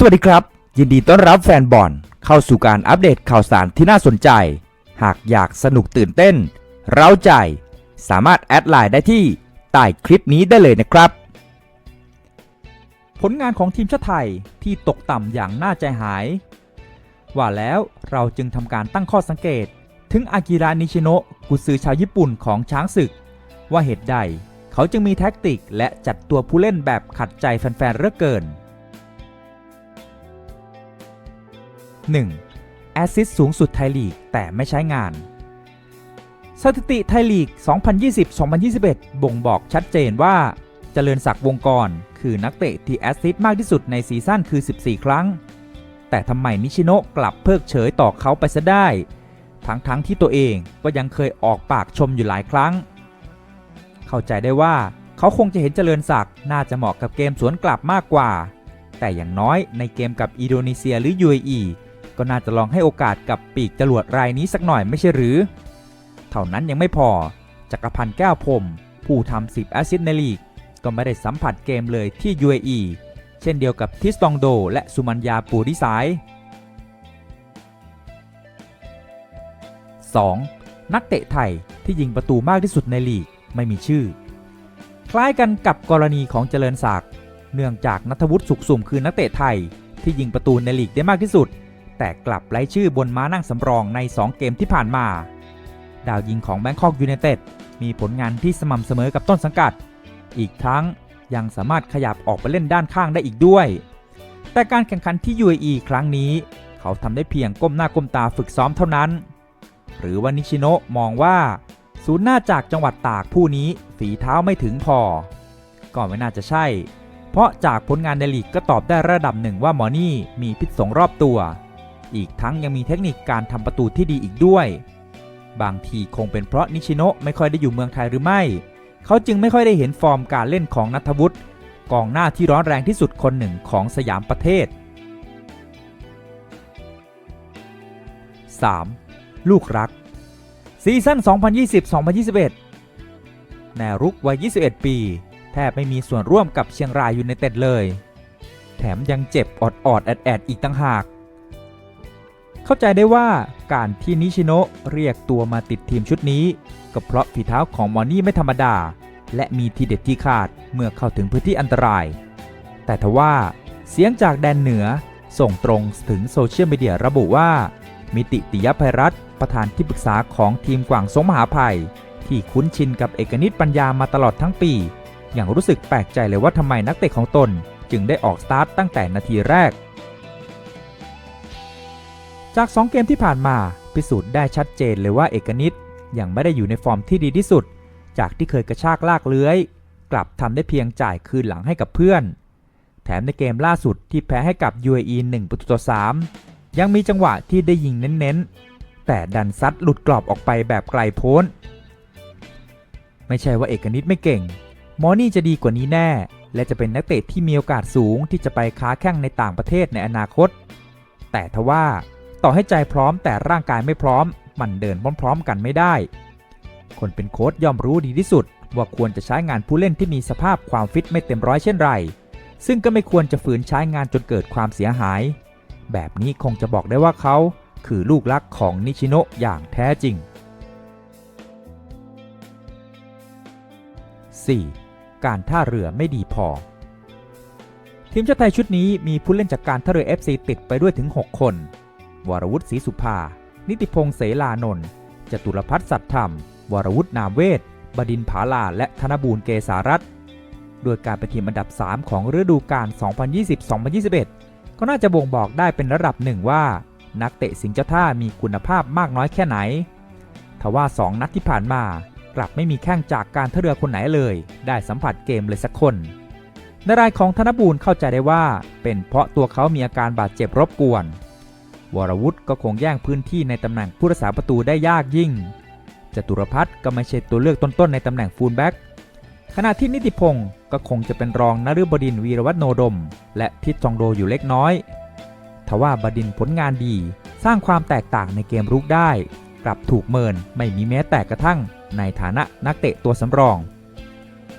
สวัสดีครับ ยินดีต้อนรับแฟนบอลเข้าสู่การอัปเดตข่าวสารที่น่าสนใจ หากอยากสนุกตื่นเต้น เร้าใจ สามารถแอดไลน์ได้ที่ใต้คลิปนี้ได้เลยนะครับ ผลงานของทีมชาติไทยที่ตกต่ำอย่างน่าใจหาย ว่าแล้วเราจึงทำการตั้งข้อสังเกต ถึงอากิระนิชิโนะกุซือชาวญี่ปุ่นของช้างศึก ว่าเหตุใด เขาจึงมีแท็กติกและจัดตัวผู้เล่นแบบขัดใจแฟนๆเหลือเกิน 1. แอสซิสสูงสุดไทยลีกแต่ไม่ใช้งาน สถิติไทยลีก 2020-2021 บ่งบอกชัดเจนว่าเจริญศักดิ์วงกร คือนักเตะที่แอสซิสมากที่สุดในซีซั่นคือ 14 ครั้ง แต่ทำไมนิชิโนะกลับเพิกเฉยต่อเขาไปซะได้ ทั้งๆทที่ตัวเองก็ยังเคยออกปากชมอยู่หลายครั้ง เข้าใจได้ว่าเขาคงจะเห็นเจริญศักดิ์น่าจะเหมาะกับเกมสวนกลับมากกว่า แต่อย่างน้อยในเกมกับอินโดนีเซียหรือ UAE ก็น่าจะลองให้โอกาสกับปีกจรวดรายนี้สักหน่อยไม่ใช่หรือ เท่านั้นยังไม่พอ จักรพันธ์แก้วพรมผู้ทำ10แอซิสในลีก ก็ไม่ได้สัมผัสเกมเลยที่ UAE เช่นเดียวกับทิสตองโด และสุมัญญาปูริสาย 2. นักเตะไทยที่ยิงประตูมากที่สุดในลีกไม่มีชื่อ คล้ายกันกับกรณีของเจริญศักดิ์เนื่องจากนัทวุฒิสุขสุ่มคือนักเตะไทยที่ยิงประตูในลีกได้มากที่สุด แต่กลับไร้ชื่อบนม้านั่งสำรองใน 2 เกมที่ผ่านมา ดาวยิงของแบงคอกยูไนเต็ดมีผลงานที่สม่ำเสมอกับต้นสังกัด อีกทั้งยังสามารถขยับออกไปเล่นด้านข้างได้อีกด้วย แต่การแข่งขันที่ UAE ครั้งนี้ เขาทำได้เพียงก้มหน้าก้มตาฝึกซ้อมเท่านั้น หรือว่านิชิโนะมองว่าศูนย์หน้าจากจังหวัดตากผู้นี้ฝีเท้าไม่ถึงพอ ก็ไม่น่าจะใช่ เพราะจากผลงานในลีกก็ตอบได้ระดับหนึ่งว่าหมอนี่มีพิษสงรอบตัว อีกทั้งยังมีเทคนิคการทำประตูที่ดีอีกด้วย บางทีคงเป็นเพราะนิชิโนะไม่ค่อยได้อยู่เมืองไทยหรือไม่ เขาจึงไม่ค่อยได้เห็นฟอร์มการเล่นของนัทวุฒิกองหน้าที่ร้อนแรงที่สุดคนหนึ่งของสยามประเทศ 3. ลูกรัก ซีซั่น 2020-2021 แนวรุกวัย 21 ปี แทบไม่มีส่วนร่วมกับเชียงรายยูไนเต็ดเลย แถมยังเจ็บออดออดแอดแอดอีกต่างหาก เข้าใจได้ว่าการที่นิชิโนะเรียกตัวมาติดทีมชุดนี้ ก็เพราะฝีเท้าของมอนี่ไม่ธรรมดา และมีทีเด็ดที่ขาดเมื่อเข้าถึงพื้นที่อันตราย แต่ทว่าเสียงจากแดนเหนือส่งตรงถึงโซเชียลมีเดียระบุว่า มิติติยภัยรัตประธานที่ปรึกษาของทีมกวางสงมหาภัย ที่คุ้นชินกับเอกนิตปัญญามาตลอดทั้งปี อย่างรู้สึกแปลกใจเลยว่าทำไมนักเตะของตน จึงได้ออกสตาร์ทตั้งแต่นาทีแรก จาก 2 เกมที่ผ่านมา พิสูจน์ได้ชัดเจนเลยว่าเอกนิตยังไม่ได้อยู่ในฟอร์มที่ดีที่สุด จากที่เคยกระชากลากเลื้อย กลับทำได้เพียงจ่ายคืนหลังให้กับเพื่อน แถมในเกมล่าสุดที่แพ้ให้กับ UAE 1ประตูต่อ3ยังมีจังหวะที่ได้ยิงเน้นๆ แต่ดันซัดหลุดกรอบออกไปแบบไกลโพ้น ไม่ใช่ว่าเอกนิตไม่เก่ง มอนี่จะดีกว่านี้แน่ และจะเป็นนักเตะที่มีโอกาสสูงที่จะไปค้าแข่งในต่างประเทศในอนาคต แต่ทว่า ต่อให้ใจพร้อมแต่ร่างกายไม่พร้อม มันเดินพร้อมๆกันไม่ได้ คนเป็นโค้ชย่อมรู้ดีที่สุด ว่าควรจะใช้งานผู้เล่นที่มีสภาพความฟิตไม่เต็มร้อยเช่นไร ซึ่งก็ไม่ควรจะฝืนใช้งานจนเกิดความเสียหาย แบบนี้คงจะบอกได้ว่าเขา คือลูกรักของนิชิโนะอย่างแท้จริง 4. การท่าเรือไม่ดีพอ ทีมชาติไทยชุดนี้มีผู้เล่นจากการท่าเรือ FC ติดไปด้วยถึง 6 คน วรวุฒิศรีสุภา นิติพงษ์เสลานนท์จตุรพัฒน์สัตธรรม วรวุฒินามเวทบดินผาลา และธนบูรณ์เกษารัตโดยการเป็นทีมอันดับ 3 ของฤดูกาล 2020-2021 ก็น่าจะบ่งบอกได้เป็นระดับหนึ่งว่า นักเตะสิงห์เจ้าท่ามีคุณภาพมากน้อยแค่ไหน ทว่า 2 นัดที่ผ่านมา กลับไม่มีแข้งจากการท่าเรือคนไหนเลย ได้สัมผัสเกมเลยสักคนในรายของธนบูรณ์เข้าใจได้ว่า เป็นเพราะตัวเขามีอาการบาดเจ็บรบกวน วรวุฒิก็คงแย่งพื้นที่ในตำแหน่งผู้รักษาประตูได้ยากยิ่ง จตุรพัฒน์ก็ไม่ใช่ตัวเลือกต้นๆในตำแหน่งฟูลแบ็กขณะที่นิติพงศ์ก็คงจะเป็นรองนฤบดินวีรวัฒโนดม และทิศจองโดอยู่เล็กน้อย ทว่าบดินผลงานดี สร้างความแตกต่างในเกมรุกได้ กลับถูกเมินไม่มีแม้แต่กระทั่ง ในฐานะนักเตะตัวสำรอง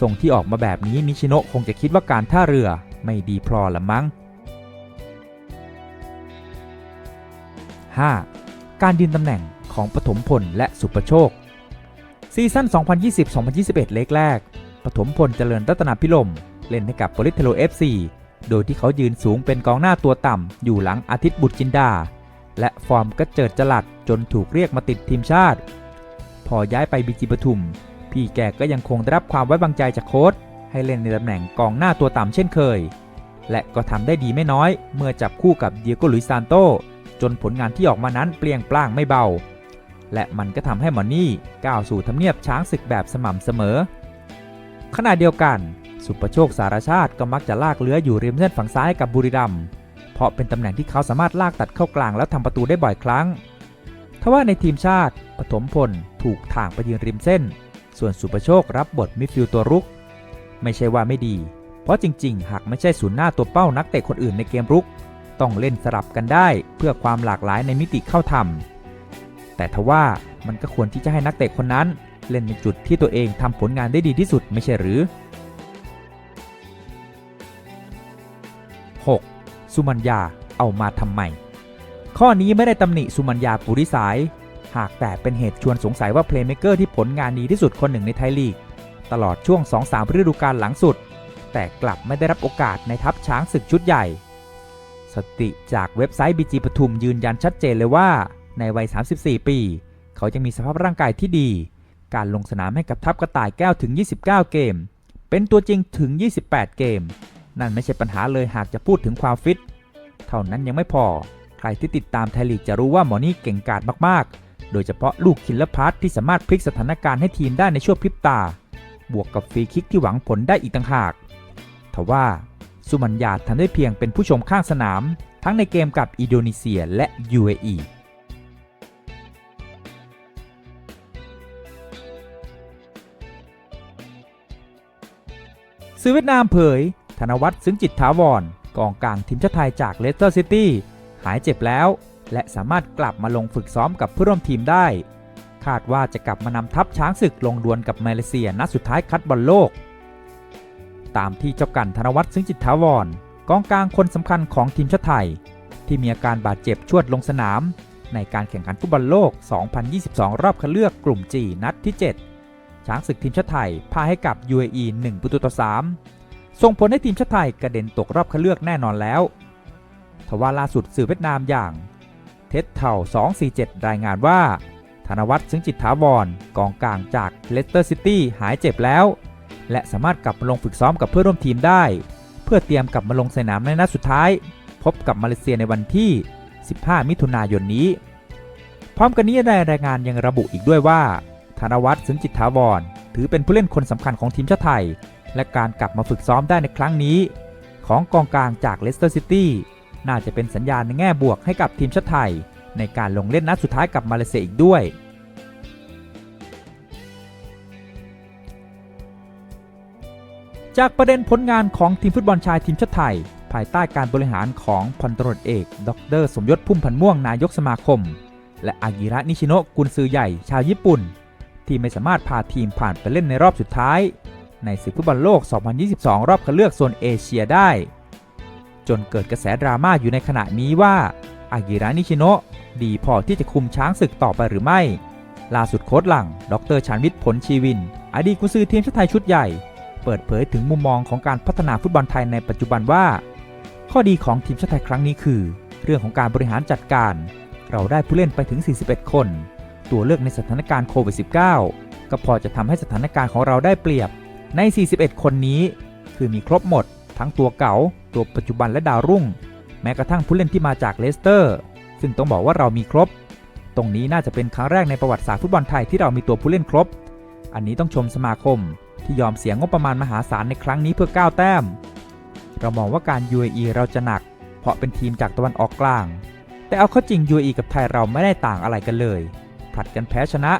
ส่งที่ออกมาแบบนี้นิชิโนะคงจะคิดว่าการท่าเรือไม่ดีพอละมั้ง 5. การยืนตำแหน่งของปฐมพลและสุประโชค ซีซั่น 2020-2021 เล็กแรก ปฐมพลเจริญรัตนาพิลมเล่นให้กับโปลิเทโล FC โดยที่เขายืนสูงเป็นกองหน้าตัวต่ำ อยู่หลังอาทิตย์บุตรจินดา และฟอร์มก็เจิดจลัดจนถูกเรียกมาติดทีมชาติ พอย้ายไปบีจีปทุม พี่แกก็ยังคงได้รับความไว้วางใจจากโค้ชให้เล่นในตำแหน่งกองหน้าตัวต่ำเช่นเคย และก็ทำได้ดีไม่น้อย เมื่อจับคู่กับเดียโกลุยซานโต จนผลงานที่ออกมานั้นเปลี่ยงปล้างไม่เบา และมันก็ทำให้มอนนี่ก้าวสู่ทำเนียบช้างศึกแบบสม่ำเสมอ ขณะเดียวกัน สุประโชคสารชาติก็มักจะลากเลื้ออยู่ริมเส้นฝั่งซ้ายกับบุรีรัมย์เพราะเป็นตำแหน่งที่เขาสามารถลากตัดเข้ากลางแล้วทำประตูได้บ่อยครั้งทว่าในทีมชาติปฐมพลถูกถ่างไปยืนริมเส้น ส่วนสุประโชครับบทมิดฟิลด์ตัวรุก ไม่ใช่ว่าไม่ดี เพราะจริง ๆ หากไม่ใช่ศูนย์หน้าตัวเป้านักเตะคนอื่นในเกมรุก ต้องเล่นสลับกันได้เพื่อความหลากหลายในมิติเข้าทำแต่ทว่ามันก็ควรที่จะให้นักเตะคนนั้น เล่นในจุดที่ตัวเองทำผลงานได้ดีที่สุดไม่ใช่หรือ 6. สุมัญญาเอามาทำไมข้อนี้ไม่ได้ตำหนิสุมัญญาปุริสาย หากแต่เป็นเหตุชวนสงสัยว่าเพลย์เม k เกอร์ที่ผลงานดีที่สุดคนหนึ่งในไทยลีก ตลอดช่วง 2-3ฤดูกาลหลังสุด แต่กลับไม่ได้รับโอกาสในทัพช้างศึกชุดใหญ่ สติจากเว็บไซต์บีจีปทุมยืนยันชัดเจนเลยว่า ในวัย 34 ปี เขายังมีสภาพร่างกายที่ดี การลงสนามให้กับทัพกระต่ายแก้วถึง 29 เกม เป็นตัวจริงถึง 28 เกม นั่นไม่ใช่ปัญหาเลยหากจะพูดถึงความฟิต เท่านั้นยังไม่พอ ใครที่ติดตามไทยลีกจะรู้ว่าหมอนี่เก่งกาจมากๆ โดยเฉพาะลูกคินละพัทที่สามารถพลิกสถานการณ์ให้ทีมได้ในช่วงพริบตา บวกกับฟรีคิกที่หวังผลได้อีกต่างหากทว่า สุมัญญาทำได้เพียงเป็นผู้ชมข้างสนาม ทั้งในเกมกับอินโดนีเซียและ UAE สื่อเวียดนามเผย ธนวัฒน์ซึ้งจิตถาวร กองกลางทีมชาติไทยจากเลสเตอร์ซิตี้หายเจ็บแล้ว และสามารถกลับมาลงฝึกซ้อมกับเพื่อนร่วมทีมได้ คาดว่าจะกลับมานำทัพช้างศึกลงดวลกับมาเลเซียนัดสุดท้ายคัดบอลโลก ตามที่เจ้ากันธนวัฒน์ซึ้งจิตถาวรกองกลางคนสำคัญของทีมชาติไทย ที่มีอาการบาดเจ็บชวดลงสนาม ในการแข่งขันฟุตบอลโลก 2022 รอบคัดเลือกกลุ่ม G นัดที่ 7 ช้างศึกทีมชาติไทยพ่ายให้กับ UAE 1 ประตูต่อ 3 ส่งผลให้ทีมชาติไทยกระเด็นตกรอบคัดเลือกแน่นอนแล้วทว่าล่าสุดสื่อเวียดนามอย่าง เท็ดเท่า 247 รายงานว่า ธนวัฒน์ซึ่งจิตถาวรกองกลางจากเลสเตอร์ซิตี้หายเจ็บแล้ว และสามารถกลับมาลงฝึกซ้อมกับเพื่อนร่วมทีมได้ เพื่อเตรียมกลับมาลงสนามในนัดสุดท้าย พบกับมาเลเซียในวันที่ 15 มิถุนายนนี้ พร้อมกันนี้ได้รายงานยังระบุอีกด้วยว่าธนวัฒน์ซึ่งจิตถาวร ถือเป็นผู้เล่นคนสำคัญของทีมชาติไทย และการกลับมาฝึกซ้อมได้ในครั้งนี้ ของกองกลางจากเลสเตอร์ซิตี้น่าจะเป็นสัญญาณในแง่บวกให้กับทีมชาติไทย ในการลงเล่นนัดสุดท้ายกับมาเลเซียอีกด้วย จากประเด็นผลงานของทีมฟุตบอลชายทีมชาติไทย ภายใต้การบริหารของพันตรวจเอก ดร สมยศพุ่มพันม่วงนายกสมาคม และอากิระนิชิโนะกุนซือใหญ่ชาวญี่ปุ่น ที่ไม่สามารถพาทีมผ่านไปเล่นในรอบสุดท้าย ในศึกฟุตบอลโลก 2022 รอบคัดเลือกโซนเอเชียได้ จนเกิดกระแสดราม่าอยู่ในขณะนี้ว่าอากิระนิชิโนะดีพอที่จะคุมช้างศึกต่อไปหรือไม่ ล่าสุดโค้ชหลัง ดรชานวิทย์ผลชีวิน อดีตกุนซือทีมชาติไทยชุดใหญ่ เปิดเผยถึงมุมมองของการพัฒนาฟุตบอลไทยในปัจจุบันว่า ข้อดีของทีมชาติไทยครั้งนี้คือ เรื่องของการบริหารจัดการ เราได้ผู้เล่นไปถึง 41 คน ตัวเลือกในสถานการณ์โควิด -19 ก็พอจะทำให้สถานการณ์ของเราได้เปรียบ ใน 41 คนนี้ คือมีครบหมด ทั้งตัวเก่า ตัวปัจจุบันและดาวรุ่ง แม้กระทั่งผู้เล่นที่มาจากเลสเตอร์ ซึ่งต้องบอกว่าเรามีครบ ตรงนี้น่าจะเป็นครั้งแรกในประวัติศาสตร์ฟุตบอลไทยที่เรามีตัวผู้เล่นครบ อันนี้ต้องชมสมาคม ที่ยอมเสียงบประมาณมหาศาลในครั้งนี้เพื่อก้าวแต้ม เรามองว่าการ UAE เราจะหนัก เพราะเป็นทีมจากตะวันออกกลาง แต่เอาเข้าจริง UAE กับไทยเราไม่ได้ต่างอะไรกันเลย ผลัดกันแพ้ชนะ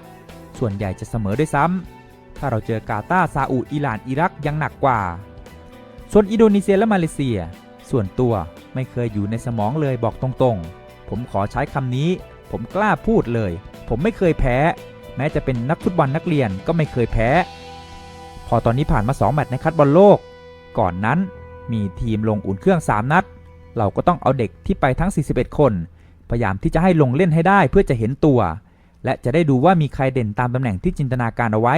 ส่วนใหญ่จะเสมอด้วยซ้ำ ถ้าเราเจอกาตาร์ซาอุอิหร่านอิรักยังหนักกว่า ส่วนอินโดนีเซียและมาเลเซีย ส่วนตัวไม่เคยอยู่ในสมองเลยบอกตรงๆ ผมขอใช้คำนี้ ผมกล้าพูดเลย ผมไม่เคยแพ้ ม้จะเป็นนักฟุตบอลนักเรียนก็ไม่เคยแพ้ พอตอนนี้ผ่านมา 2 แมตช์ในคัดบอลโลก ก่อนนั้นมีทีมลงอุ่นเครื่อง 3 นัด เราก็ต้องเอาเด็กที่ไปทั้ง 41 คน พยายามที่จะให้ลงเล่นให้ได้เพื่อจะเห็นตัว และจะได้ดูว่ามีใครเด่นตามตำแหน่งที่จินตนาการเอาไว้